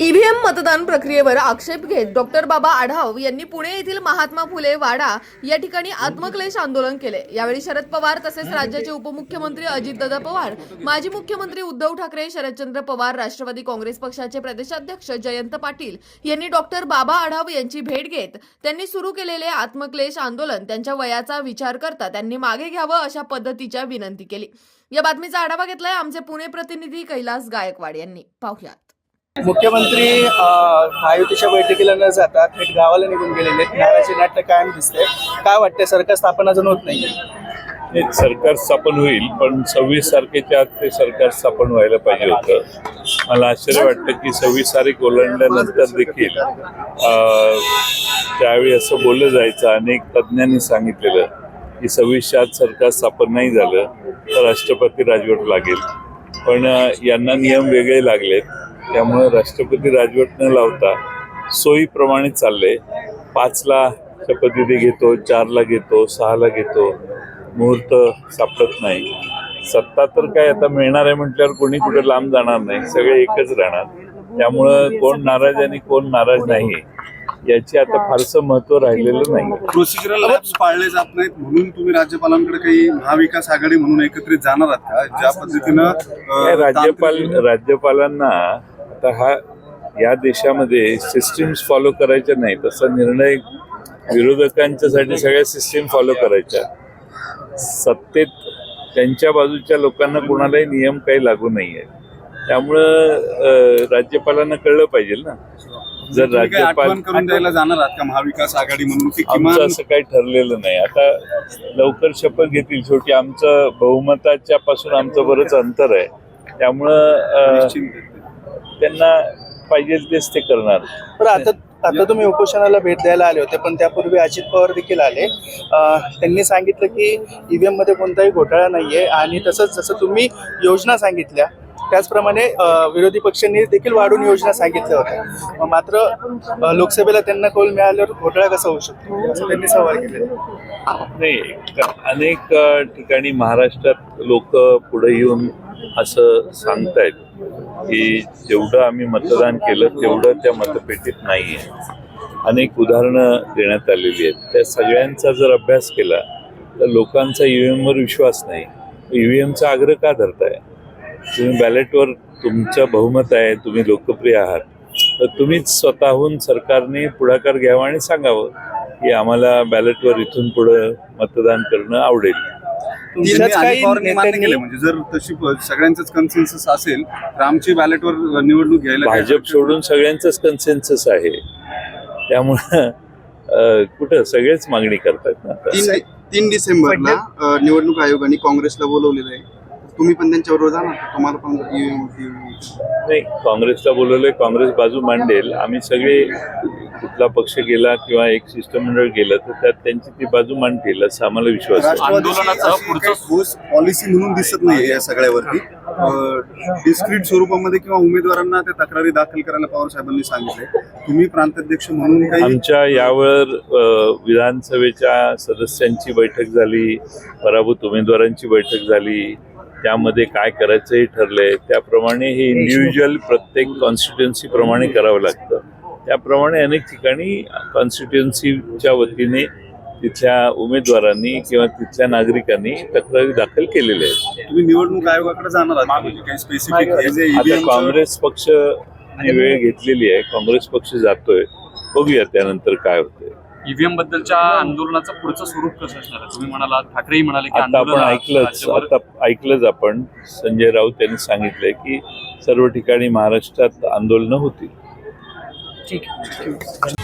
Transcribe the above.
EVM मतदान प्रक्रियेवर आक्षेप घेत डॉक्टर बाबा आढाव यांनी पुणे येथील महात्मा फुले वाडा या ठिकाणी आत्मक्लेश आंदोलन केले. यावेळी शरद पवार तसेच राज्याचे उपमुख्यमंत्री अजितदादा पवार माजी मुख्यमंत्री उद्धव ठाकरे शरदचंद्र पवार राष्ट्रवादी काँग्रेस पक्षाचे प्रदेशाध्यक्ष जयंत पाटील यांनी डॉक्टर बाबा आढाव यांची भेट घेत त्यांनी सुरू केलेले आत्मक्लेश आंदोलन त्यांच्या वयाचा विचार करता त्यांनी मागे घ्यावं अशा पद्धतीच्या विनंती केली. या बातमीचा आढावा घेतलाय आमचे पुणे प्रतिनिधी कैलास गायकवाड यांनी. पाहुयात. मुख्यमंत्री आयुतीच्या महायुतीच्या बैठकीला न जाता थेट गावाला निघून गेलेले आहेत. नाराजी नाट्य कायम दिसते काय वाटतंय? सरकार स्थापना अजून होत नाही सरकार स्थापन होईल पण सव्वीस तारखेच्या आत ते सरकार स्थापन व्हायला पाहिजे होतं. मला आश्चर्य वाटतं की सव्वीस तारीख ओलांडल्यानंतर देखील त्यावेळी असं बोललं जायचं अनेक तज्ज्ञांनी सांगितलेलं की सव्वीसच्या आत सरकार स्थापन नाही झालं तर राष्ट्रपती राजवट लागेल. पण यांना नियम वेगळे लागलेत. त्यामुळे राष्ट्रपती राजवट न लावता सोयीप्रमाणे चाललंय पाचला शपथविधी घेतो चारला घेतो सहाला घेतो. मुहूर्त सापडत नाही. सत्ता तर काय आता मिळणार आहे म्हटल्यावर कोणी कुठे लांब जाणार नाही. सगळे एकच राहणार. त्यामुळं कोण नाराज आणि कोण नाराज नाही याची आता फारसं महत्त्व राहिलेलं नाही. प्रोसिजरल पाळले जात नाहीत म्हणून तुम्ही राज्यपालांकडे काही महाविकास आघाडी म्हणून एकत्रित जाणार आहात का? ज्या पद्धतीनं राज्यपाल राज्यपालांना आता हा या देशामध्ये सिस्टीम्स फॉलो करायच्या नाही तसा निर्णय विरोधकांच्यासाठी सगळ्या सिस्टीम फॉलो करायच्या. सत्तेत त्यांच्या बाजूच्या लोकांना कोणालाही नियम काही लागू नाही आहे त्यामुळं राज्यपालांना कळलं पाहिजे ना. जर राज्यपाल करून द्यायला जाणार आहात का? महाविकास आघाडी म्हणून असं काही ठरलेलं नाही. आता लवकर शपथ घेतील शेवटी. आमचं बहुमताच्या पासून आमचं बरंच अंतर आहे. त्यामुळं. त्यांना पाहिजे तेच ते करणार. पण आता आता तुम्ही उपोषणाला भेट द्यायला आले होते पण त्यापूर्वी अजित पवार देखील आले. त्यांनी सांगितलं की ईव्हीएममध्ये कोणताही घोटाळा नाहीये आणि तसंच जसं तुम्ही योजना सांगितल्या त्याचप्रमाणे विरोधी पक्षांनी देखील वाढून योजना सांगितल्या होत्या. मात्र लोकसभेला त्यांना कौल मिळाल्यावर घोटाळा कसा होऊ शकतो? असं त्यांनी सवाल केले. नाही अनेक ठिकाणी महाराष्ट्रात लोक पुढे येऊन असं सांगतायत. की जेवढं आम्ही मतदान केलं तेवढं त्या मतपेटीत नाही आहे अनेक उदाहरणं देण्यात आलेली आहेत. त्या सगळ्यांचा जर अभ्यास केला तर लोकांचा यू एमवर विश्वास नाही. ईव्हीएमचा आग्रह का धरताय? तुम्ही बॅलेटवर तुमचं बहुमत आहे तुम्ही लोकप्रिय आहात. तर तुम्हीच स्वतःहून सरकारने पुढाकार घ्यावा आणि सांगावं की आम्हाला बॅलेटवर इथून पुढं मतदान करणं आवडेल. तुमच्याच काही नेत्यांनी म्हणजे जर तशी प- सगळ्यांचंच कन्सेन्सस असेल तर आमची बॅलेटवर निवडणूक घ्यायला काय भाजप हरकत सोडून सगळ्यांचंच कन्सेन्सस आहे. त्यामुळं अं, कुठं सगळेच मागणी करतात ना. आता. तीन तीन डिसेंबरला अ, निवडणूक आयोगाने काँग्रेसला बोलवलेलं आहे. तुम्ही पण त्यांच्याबरोबर जाणार का? तुम्हाला पण EVM नाही काँग्रेसला बोलवलंय काँग्रेस बाजू मांडेल. आम्ही सगळे कुठला पक्ष गेला किंवा एक शिष्टमंडळ गेलं तर त्यात त्यांची ती बाजू मांडतील असं आम्हाला विश्वास आहे. ठोस पॉलिसी म्हणून दिसत नाही या सगळ्यावरती. डिस्क्रीट स्वरूपामध्ये किंवा उमेदवारांना त्या तक्रारी दाखल करायला पवार साहेबांनी सांगितले तुम्ही प्रांताध्यक्ष म्हणून काही आमच्या यावर विधानसभेच्या सदस्यांची बैठक झाली पराभूत उमेदवारांची बैठक झाली. त्यामध्ये काय करायचं हे ठरलंय त्याप्रमाणे हे इंडिव्हिज्युअल प्रत्येक कॉन्स्टिट्युन्सी प्रमाणे करावं लागतं. त्याप्रमाणे अनेक ठिकाणी कॉन्स्टिट्युन्सीच्या वतीने तिथल्या उमेदवारांनी किंवा तिथल्या नागरिकांनी तक्रारी दाखल केलेल्या आहेत. तुम्ही निवडणूक आयोगाकडे जाणार काँग्रेस पक्ष वेळ घेतलेली आहे. काँग्रेस पक्ष जातोय. बघूया त्यानंतर काय होतंय. ईव्हीएम बद्दलच्या आंदोलनाचं पुढचं स्वरूप कसं असणार आहे? तुम्ही म्हणाला ठाकरेही म्हणाले की आता आपण आंदोलन ऐकलंच आता ऐकलंच आपण. संजय राऊत यांनी सांगितलंय की सर्व ठिकाणी महाराष्ट्रात आंदोलनं होतील. ਠੀਕ ਹੈ।